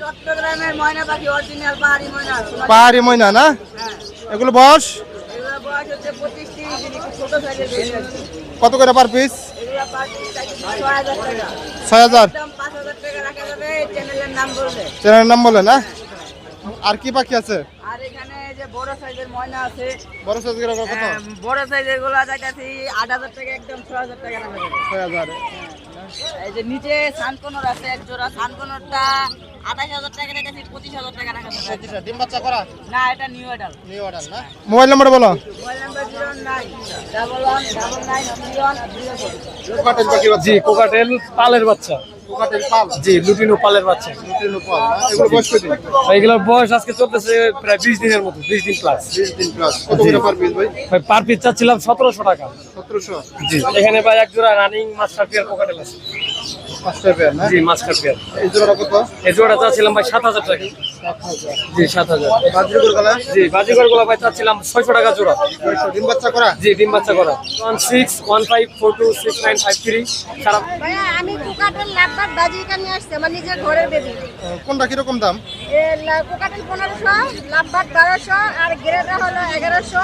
চট্টগ্রামের ময়না পাখি অরিজিনাল পাহাড়ি ময়না। পাহাড়ি ময়না না? হ্যাঁ। এগুলো বয়স? কত করে পার পিস ছয় হাজার চ্যানেলের নাম বলবে। চ্যানেলের নাম বলে না? আর কি পাখি আছে? আর এখানে যে বড় সাইজের ময়না আছে বড় সাইজ কত? হ্যাঁ, বড় সাইজেরগুলো চাইতেছি আট হাজার টাকা একদম ছয় হাজার টাকা রাখা এই যে নিচে সানকনর আছে এক জোড়া সানকনরটা টাকা রেখেছি পঁচিশ হাজার টাকা রাখা যাবে পঁচিশটা। ডিম বাচ্চা করা? না এটা নিউ নিউ অর্ডার না? মোবাইল নাম্বার বলো। Mobile number zero nine double one double জি কোকাটেল পালের বাচ্চা। জি লুটিনো পালের বাচ্চা। লুটিনো পাল এগুলো বয়স কত এইগুলোর বয়স আজকে চলতেছে প্রায় বিশ দিনের মতো বিশ দিন প্লাস বিশ দিন প্লাস কত করে পার পিস ভাই? ভাই পার পিস চাচ্ছিলাম সতেরোশো টাকা। সতেরোশো? জি। এখানে ভাই এক জোড়া রানিং মাস্টার পেয়ার কোকাটেল আছে। পাঁচটা পেয়ার না? জি মাস্টার পেয়ার এই কত? এই জোড়া চাচ্ছিলাম ভাই সাত হাজার টাকা। জি সাত হাজার। গলা? জি বাজিগরগুলো ভাই চাচ্ছিলাম ছয়শো টাকা জোড়া। ডিম বাচ্চা করা? জি ডিম বাচ্চা করা। One six one five four two six nine five three সারা ভাইয়া আমি কুকাটেল লাভবাদ বাজিকা নিয়ে আসছি আমার নিজের ঘরের বেবি। কোনটা কীরকম দাম? কুকাটেল পনেরোশো লাভবাদ বারোশো আর গ্রেডা হলো এগারোশো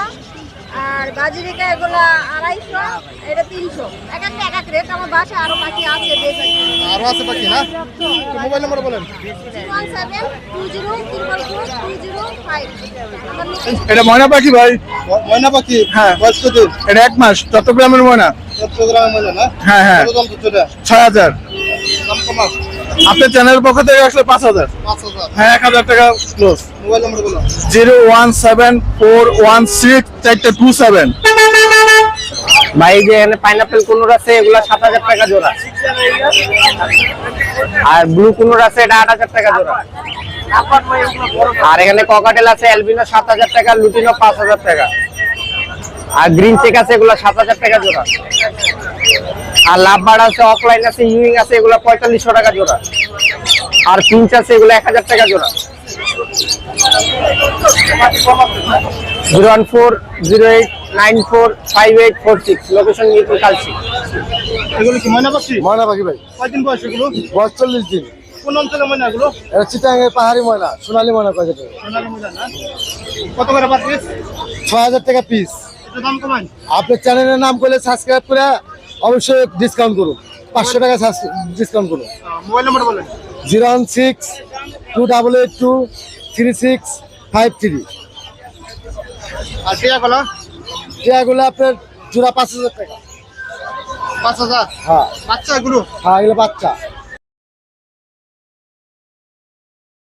আর বাজিরিকা এগুলো আড়াইশো এটা তিনশো। এক একটা এক এক রেট আমার বাসায় আরও পাখি আছে বেশি আরও আছে পাখি না? মোবাইল নাম্বার বলেন। এটা ময়না পাখি ভাই। ময়না পাখি? হ্যাঁ। বয়স এটা এক মাস চট্টগ্রামের ময়না। চট্টগ্রামের ময়না না? হ্যাঁ হ্যাঁ। ছয় হাজার। আপনার চ্যানেলের পক্ষ থেকে আসলে পাঁচ হাজার? হ্যাঁ এক হাজার টাকা ক্লোজ মোবাইল নাম্বার বলো। Zero one seven four one six চারটে টু সেভেন। ভাই যে এখানে পাইনাপেল কুনুর আছে এগুলা সাত হাজার টাকা জোড়া। আর ব্লু কুনুর আছে এটা আট হাজার টাকা জোড়া। আর এখানে ককাটেল আছে অ্যালবিনো সাত হাজার টাকা লুটিনো পাঁচ হাজার টাকা। আর গ্রিন চেক আছে এগুলা সাত হাজার টাকা জোড়া। আর লাভবার আছে অফলাইন আছে ইউইং আছে এগুলা পঁয়তাল্লিশশো টাকা জোড়া। আর পিঞ্চ আছে এগুলো এক হাজার টাকা জোড়া। Zero one four zero eight nine four five eight four six location Mirpur Kalshi এগুলো কি ময়না পাখি ময়না পাখি ভাই। কয়দিন বয়স এগুলো? বয়স চল্লিশ দিন। কোন অঞ্চলের ময়না এগুলো? এটা চিটাঙ্গের পাহাড়ি ময়না সোনালী ময়না কয় টাকা সোনালী ময়না না? কত করে পার পিস ছয় হাজার টাকা পিস দাম কমান আপনার চ্যানেলের নাম করলে সাবস্ক্রাইব করে অবশ্যই ডিসকাউন্ট করুন। পাঁচশো টাকা ডিসকাউন্ট করুন। মোবাইল নাম্বার বলেন। Zero one six two double eight two three six five three. আর টিয়া গলা টিয়াগুলো আপনার জোড়া পাঁচ হাজার টাকা। পাঁচ হাজার? হ্যাঁ। বাচ্চা এগুলো? হ্যাঁ এগুলো বাচ্চা।